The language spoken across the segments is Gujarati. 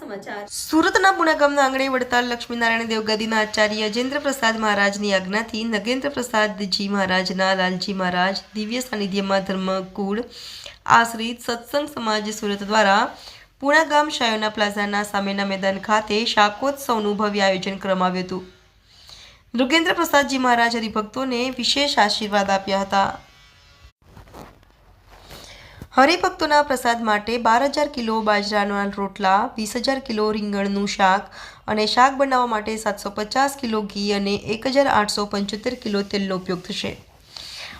સમાચાર. સુરતના પુણા ગામના આંગણે વડતાલ લક્ષ્મીનારાયણ દેવગાદીના આચાર્ય અજેન્દ્ર પ્રસાદ મહારાજની આજ્ઞાથી નગેન્દ્ર પ્રસાદજી મહારાજના લાલજી મહારાજ દિવ્ય સાનિધ્યમાં ધર્મકુળ આશ્રિત સત્સંગ સમાજ સુરત દ્વારા પુણા શાયોના પ્લાઝાના સામેના મેદાન ખાતે શાકોત્સવનું ભવ્ય આયોજન કરવામાં આવ્યું હતું. નૃગેન્દ્ર મહારાજ હરિભક્તોને વિશેષ આશીર્વાદ આપ્યા હતા. હરિભક્તોના પ્રસાદ માટે બાર હજાર કિલો બાજરાના રોટલા, વીસ હજાર કિલો રીંગણનું શાક અને શાક બનાવવા માટે સાતસો પચાસ કિલો ઘી અને એક હજાર આઠસો પંચોતેર કિલો તેલનો ઉપયોગ થશે.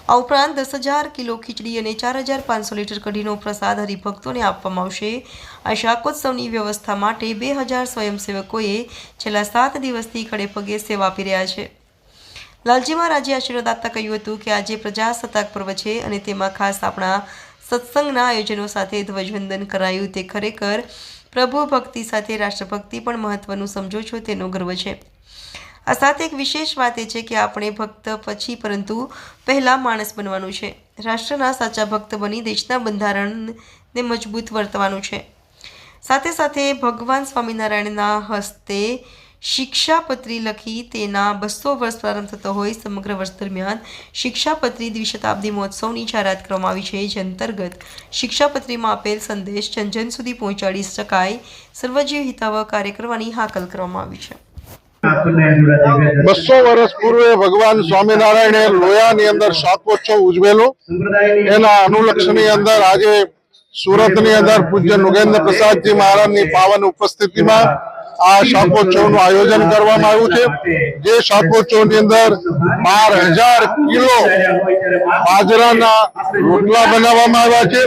આ ઉપરાંત દસ હજાર કિલો ખીચડી અને ચાર હજાર પાંચસો લીટર કઢીનો પ્રસાદ હરિભક્તોને આપવામાં આવશે. આ શાકોત્સવની વ્યવસ્થા માટે બે હજાર સ્વયંસેવકોએ છેલ્લા સાત દિવસથી ખડે પગે સેવા આપી રહ્યા છે. લાલજી મહારાજે આશીર્વાદ આપતા કહ્યું હતું કે આજે પ્રજાસત્તાક પર્વ છે અને તેમાં ખાસ આપણા સત્સંગના આયોજનો સાથે ધ્વજવંદન કરાયું. તે ખરેખર પ્રભુ ભક્તિ સાથે રાષ્ટ્રભક્તિ પણ મહત્વનું સમજો છો તેનો ગર્વ છે. આ સાથે એક વિશેષ વાત એ છે કે આપણે ભક્ત પછી પરંતુ પહેલાં માણસ બનવાનું છે. રાષ્ટ્રના સાચા ભક્ત બની દેશના બંધારણને મજબૂત વર્તવાનું છે. સાથે સાથે ભગવાન સ્વામિનારાયણના હસ્તે શિક્ષાપત્રી લખી તેના બસો વર્ષ પ્રારંભ થતો હોય સમગ્ર વર્ષ દરમિયાન શિક્ષાપત્રી દ્વિશતાબ્દી મહોત્સવની જાહેરાત કરવામાં આવી છે, જે અંતર્ગત શિક્ષાપત્રીમાં આપેલ સંદેશ જન જન સુધી પહોંચાડી શકાય. સર્વજીવ હિતાવહ કાર્ય કરવાની હાકલ કરવામાં આવી છે. બસો વર્ષ પૂર્વે ભગવાન સ્વામિનારાયણે લોયાની અંદર શાકોત્સવ ઉજવેલો. એના અનુલક્ષની અંદર આજે સુરતની અંદર પૂજ્ય નુગેન્દ્ર પ્રસાદજી મહારાજની પાવન ઉપસ્થિતિમાં આ શાકોત્સવનું આયોજન કરવામાં આવ્યું છે. જે શાકોત્સવની અંદર બાર હજાર કિલો બાજરાના રોટલા બનાવવામાં આવ્યા છે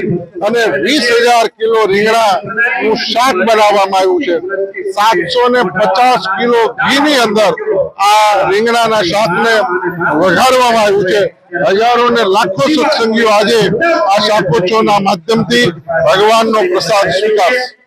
અને વીસ હજાર કિલો રીંગણાનું શાક બનાવવામાં આવ્યું છે. સાતસો ને પચાસ કિલો ઘીની અંદર આ રીંગણાના શાકને વઘારવામાં આવ્યું છે. હજારો ને લાખો સત્સંગીઓ આજે આ શાકોત્સવના માધ્યમથી ભગવાનનો પ્રસાદ સ્વીકારશે.